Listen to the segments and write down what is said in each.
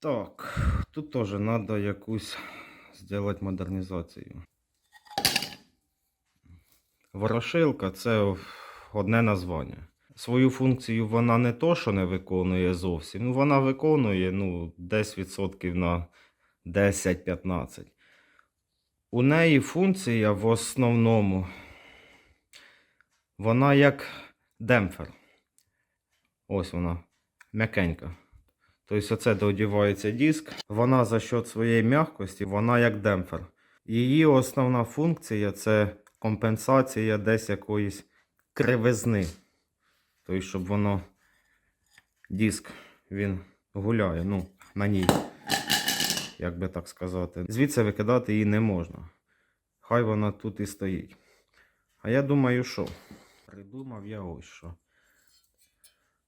Так, тут теж треба якусь зробити модернізацію. Ворошилка це одне названня. Свою функцію вона не то, що не виконує зовсім. Ну, вона виконує ну, десь відсотків на 10-15. У неї функція в основному вона як демпфер. Ось вона, м'якенька. Тобто оце доодівається диск. Вона за счет своєї м'якості, вона як демпфер. Її основна функція це компенсація десь якоїсь кривизни. Тобто, щоб воно диск він гуляє, ну, на ній, як би так сказати. Звідси викидати її не можна. Хай вона тут і стоїть. А я думаю, що? Придумав я ось що.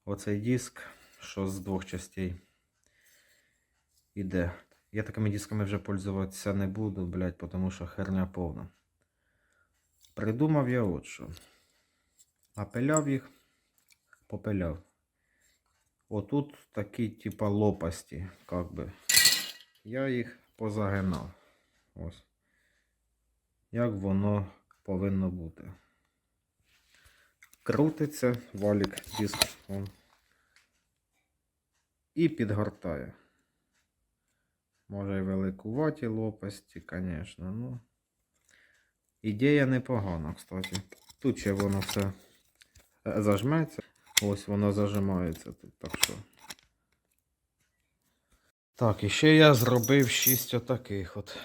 Оцей диск, що з двох частей іде. Я такими дисками вже пользуватися не буду, блядь, тому що херня повна. Придумав я от що. Напиляв їх, попиляв. Отут такі, типа, лопасті, как би. Я їх позагинав. Ось. Як воно повинно бути. Крутиться, валік диск. І підгортає. Може і великуваті лопасті, звісно. Ну. Ідея непогана, кстати. Тут ще воно все е, зажметься. Ось воно зажимається тут, так що. Так, і ще я зробив 6 отаких от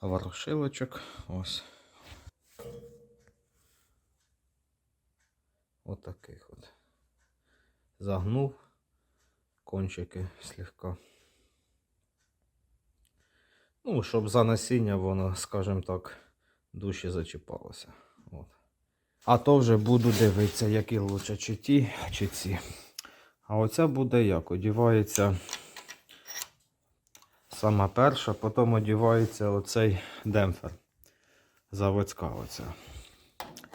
ворошилочок. Ось. Отаких от. Загнув кончики слегка. Ну, щоб за насіння воно, скажімо так, дужче зачіпалося. От. А то вже буду дивитися, які лучше, чи ті, чи ці. А оця буде як? Одівається сама перша, потім одівається оцей демпфер. Заводська оця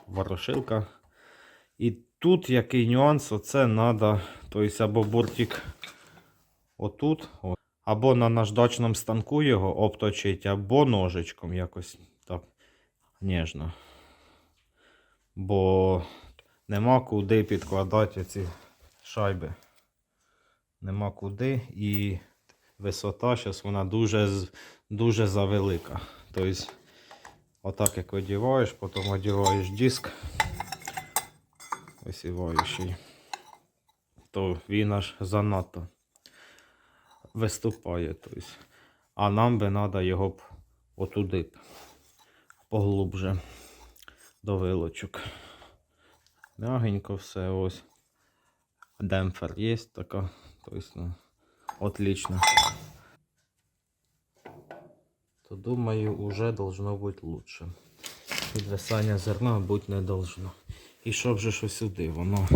ворошилка. І тут який нюанс, оце треба, тобто або бортик отут, от, або на наждачному станку його обточити, або ножичком якось так ніжно. Бо нема куди підкладати ці шайби. Нема куди і висота зараз вона дуже, дуже завелика. Тобто, отак як одіваєш, потім одіваєш диск висіваючий, то він аж занадто виступає. Тобто. А нам би треба його б отуди поглубже до вилочок. Мягенько все ось. Демпфер є така. Тобто, ну, отлично. То думаю, уже должно бути лучше. Підвисання зерна бути не должно. І щоб же що сюди воно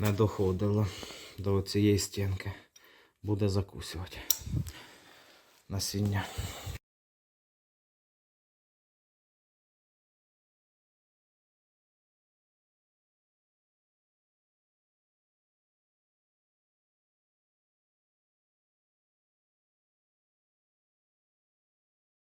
не доходило до цієї стінки. Буде закусувати насіння.